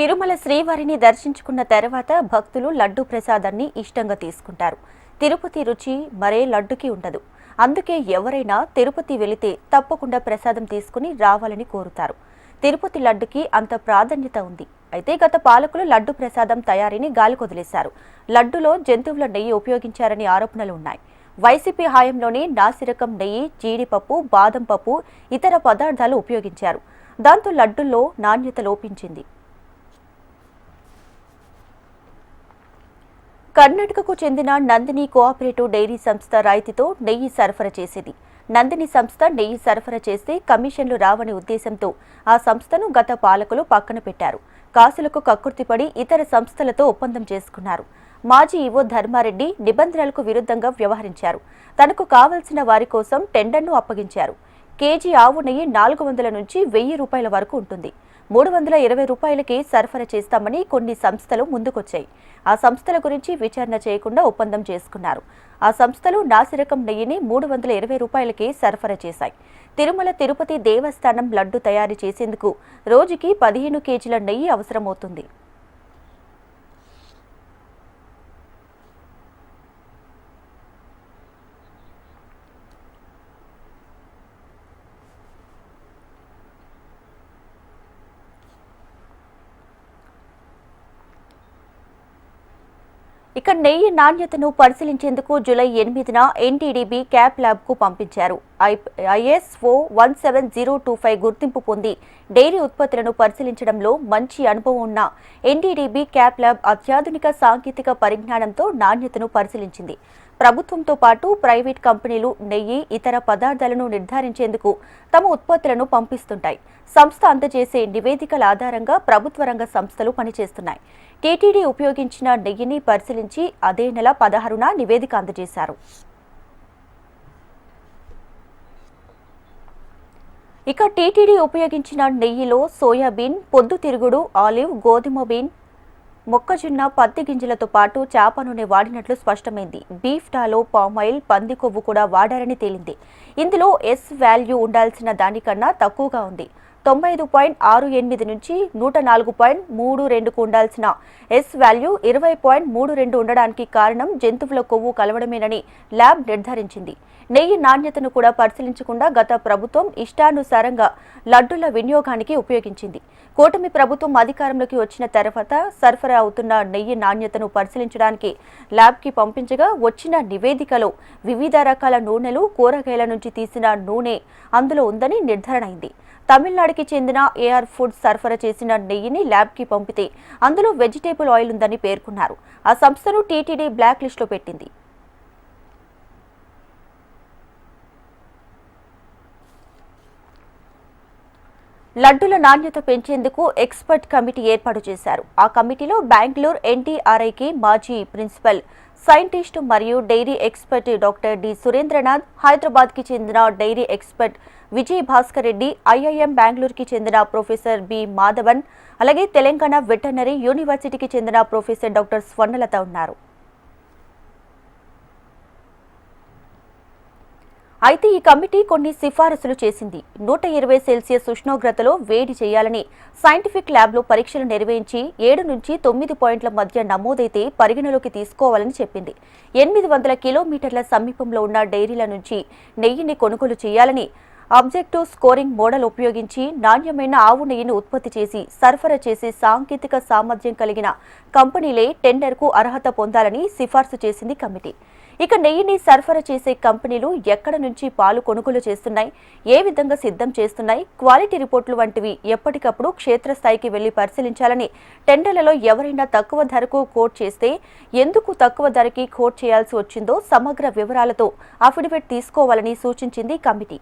తిరుమల శ్రీవారిని దర్శించుకున్న తర్వాత భక్తులు లడ్డు ప్రసాదాన్ని ఇష్టంగా తీసుకుంటారు. తిరుపతి రుచి మరే లడ్డుకి ఉండదు. అందుకే ఎవరైనా తిరుపతి వెళితే తప్పకుండా ప్రసాదం తీసుకుని రావాలని కోరుతారు. తిరుపతి లడ్డుకి అంత ప్రాధాన్యత ఉంది. అయితే గత పాలకులు లడ్డు ప్రసాదం తయారీని గాలికొదిలేశారు లడ్డులో జంతువుల నెయ్యి ఉపయోగించారని ఆరోపణలు ఉన్నాయి. వైసీపీ హాయంలోనే నాసిరకం నెయ్యి జీడిపప్పు బాదం పప్పు ఇతర పదార్థాలు ఉపయోగించారు. దాంతో లడ్డుల్లో నాణ్యత లోపించింది. కర్ణాటకకు చెందిన నందిని కోఆపరేటివ్ డైరీ సంస్థ రాయితీతో నెయ్యి సరఫరా చేసేది. నందిని సంస్థ నెయ్యి సరఫరా చేస్తే కమిషన్లు రావని ఉద్దేశంతో ఆ సంస్థను గత పాలకులు పక్కన పెట్టారు. కాసులకు కక్కుర్తిపడి ఇతర సంస్థలతో ఒప్పందం చేసుకున్నారు. మాజీ ఈవో ధర్మారెడ్డి నిబంధనలకు విరుద్ధంగా వ్యవహరించారు. తనకు కావలసిన వారి కోసం టెండర్ను అప్పగించారు. కేజీ ఆవు నెయ్యి నాలుగు వందల నుంచి వెయ్యి రూపాయల వరకు ఉంటుంది. మూడు వందల ఇరవై రూపాయలకి సరఫరా చేస్తామని కొన్ని సంస్థలు ముందుకొచ్చాయి. ఆ సంస్థల గురించి విచారణ చేయకుండా ఒప్పందం చేసుకున్నారు. ఆ సంస్థలు నాసిరకం నెయ్యిని మూడు వందల ఇరవై రూపాయలకి సరఫరా చేశాయి. తిరుమల తిరుపతి దేవస్థానం లడ్డు తయారు చేసేందుకు రోజుకి పదిహేను కేజీల నెయ్యి అవసరమవుతుంది. ఇక నెయ్యి నాణ్యతను పరిశీలించేందుకు జూలై ఎనిమిదిన ఎన్టీడీబీ క్యాప్ ల్యాబ్కు పంపించారు. ISO one seven zero two five గుర్తింపు పొంది డైరీ ఉత్పత్తులను పరిశీలించడంలో మంచి అనుభవం ఉన్న ఎన్టీడీబీ క్యాప్ ల్యాబ్ అత్యాధునిక సాంకేతిక పరిజ్ఞానంతో నాణ్యతను పరిశీలించింది. ప్రభుత్వంతో పాటు ప్రైవేట్ కంపెనీలు నెయ్యి ఇతర పదార్థాలను నిర్ధారించేందుకు తమ ఉత్పత్తులను పంపిస్తుంటాయి. సంస్థ అందజేసే నివేదికల ఆధారంగా ప్రభుత్వ రంగ సంస్థలు పనిచేస్తున్నాయి. టీటీడీ ఉపయోగించిన నెయ్యిని పరిశీలించి అదే నెల పదహారున నివేదిక అందజేశారు. ఇక టీటీడీ ఉపయోగించిన నెయ్యిలో సోయాబీన్ పొద్దుతిరుగుడు ఆలివ్ గోధుమ బీన్ మొక్కజొన్న పత్తి గింజలతో పాటు చేప నూనె వాడినట్లు స్పష్టమైంది. బీఫ్ డాలో పామాయిల్ పంది కొవ్వు కూడా వాడారని తేలింది. ఇందులో ఎస్ వాల్యూ ఉండాల్సిన దానికన్నా తక్కువగా ఉంది. తొంభై ఐదు పాయింట్ ఆరు ఎనిమిది నుంచి నూట నాలుగు పాయింట్ మూడు రెండుకు ఉండాల్సిన ఎస్ వాల్యూ ఇరవై పాయింట్ మూడు రెండు ఉండడానికి కారణం జంతువుల కొవ్వు కలవడమేనని ల్యాబ్ నిర్ధారించింది. నెయ్యి నాణ్యతను కూడా పరిశీలించకుండా గత ప్రభుత్వం ఇష్టానుసారంగా లడ్డుల వినియోగానికి ఉపయోగించింది. కూటమి ప్రభుత్వం అధికారంలోకి వచ్చిన తర్వాత సరఫరా అవుతున్న నెయ్యి నాణ్యతను పరిశీలించడానికి ల్యాబ్కి పంపించగా వచ్చిన నివేదికలో వివిధ రకాల నూనెలు కూరగాయల నుంచి తీసిన నూనె అందులో ఉందని నిర్ధారణ అయింది. తమిళనాడుకి చెందిన ఏఆర్ ఫుడ్ సరఫరా చేసిన నెయ్యిని ల్యాబ్కి పంపితే అందులో వెజిటేబుల్ ఆయిల్ ఉందని పేర్కొన్నారు. ఆ సంస్థను టీటీడీ బ్లాక్ లిస్టులో పెట్టింది. లడ్డుల నాణ్యత పెంచేందుకు ఎక్స్పర్ట్ కమిటీ ఏర్పాటు చేశారు. ఆ కమిటీలో బెంగళూరు ఎన్టీఆర్ఐకి మాజీ ప్రిన్సిపల్ సైంటిస్ట్ మరియు dairy expert doctor D. Surendranath హైదరాబాద్కి చెందిన dairy expert Vijay Bhaskar Reddy IIM బెంగళూరుకి చెందిన ప్రొఫెసర్ బి. మాధవన్ అలాగే తెలంగాణ వెటర్నరీ యూనివర్సిటీకి చెందిన ప్రొఫెసర్ డాక్టర్ స్వర్ణలత ఉన్నారు. అయితే ఈ కమిటీ కొన్ని సిఫారసులు చేసింది. నూట ఇరవై సెల్సియస్ ఉష్ణోగ్రతలో వేడి చేయాలని సైంటిఫిక్ ల్యాబ్లో పరీక్షలు నిర్వహించి ఏడు నుంచి తొమ్మిది పాయింట్ల మధ్య నమోదైతే పరిగణలోకి తీసుకోవాలని చెప్పింది. ఎనిమిది వందల కిలోమీటర్ల సమీపంలో ఉన్న డైరీల నుంచి నెయ్యిని కొనుగోలు చేయాలని ఆబ్జెక్టివ్ స్కోరింగ్ మోడల్ ఉపయోగించి నాణ్యమైన ఆవు నెయ్యిని ఉత్పత్తి చేసి సరఫరా చేసే సాంకేతిక సామర్థ్యం కలిగిన కంపెనీలే టెండర్కు అర్హత పొందాలని సిఫార్సు చేసింది కమిటీ. ఇక నెయ్యిని సరఫరా చేసే కంపెనీలు ఎక్కడ నుంచి పాలు కొనుగోలు చేస్తున్నాయి? ఏ విధంగా సిద్ధం చేస్తున్నాయి? క్వాలిటీ రిపోర్టులు వంటివి ఎప్పటికప్పుడు క్షేత్రస్థాయికి వెళ్ళి పరిశీలించాలని టెండర్లలో ఎవరైనా తక్కువ ధరకు కోట్ చేస్తే ఎందుకు తక్కువ ధరకి కోట్ చేయాల్సి వచ్చిందో సమగ్ర వివరాలతో అఫిడవిట్ తీసుకోవాలని సూచించింది కమిటీ.